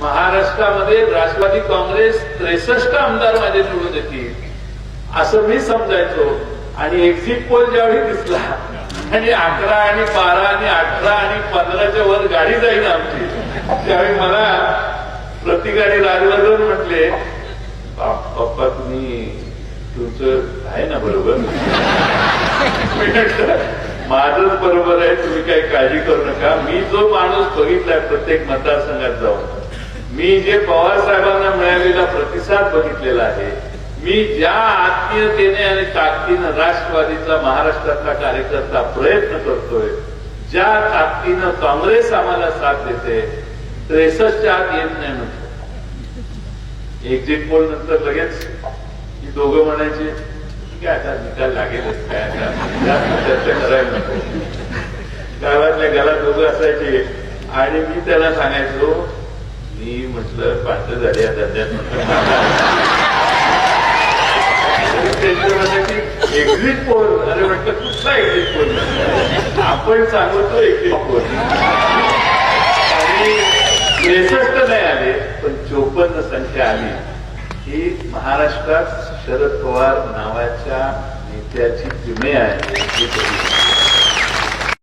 महाराष्ट्रामध्ये राष्ट्रवादी काँग्रेस त्रेसष्ट आमदार माझे निवडून येतील असं मी समजायचो. आणि एक्झिट पोल ज्यावेळी दिसला आणि अकरा आणि बारा आणि अठरा आणि पंधराच्या वर गाडी जाईल आमची त्यावेळी मला प्रतिकारी राजवर्धन म्हटले "बाप- पप्पा तुम्ही तुमचं आहे ना बरोबर? माझंच बरोबर आहे तुम्ही काही काळजी करू नका. मी जो माणूस बघितलाय प्रत्येक मतदारसंघात जाऊ मी जे पवार साहेबांना मिळालेला प्रतिसाद बघितलेला आहे मी ज्या आत्मीयतेने आणि ताकदीनं राष्ट्रवादीचा महाराष्ट्रातला कार्यकर्ता प्रयत्न करतोय ज्या ताकदीनं काँग्रेस आम्हाला साथ देते त्रेसष्टच्या आत येत नाही म्हणतो एक्झिट पोल नंतर लगेच ही दोघं म्हणायचे ठीक आहे आता निकाल लागेलच काय आता? चर्चा करायला नको गावातल्या घरात दोघं असायचे आणि मी त्याला सांगायचो मी म्हटलं पाच झाली या धंद्यात म्हटलं एक्झिट पोल अरे म्हटलं कुठला एक्झिट पोल आपण सांगतो एक्झिट पोल आणि त्रेसष्ट नाही आले पण चोपन्न संख्या आली. ही महाराष्ट्रात शरद पवार नावाच्या नेत्याची किमे आहे.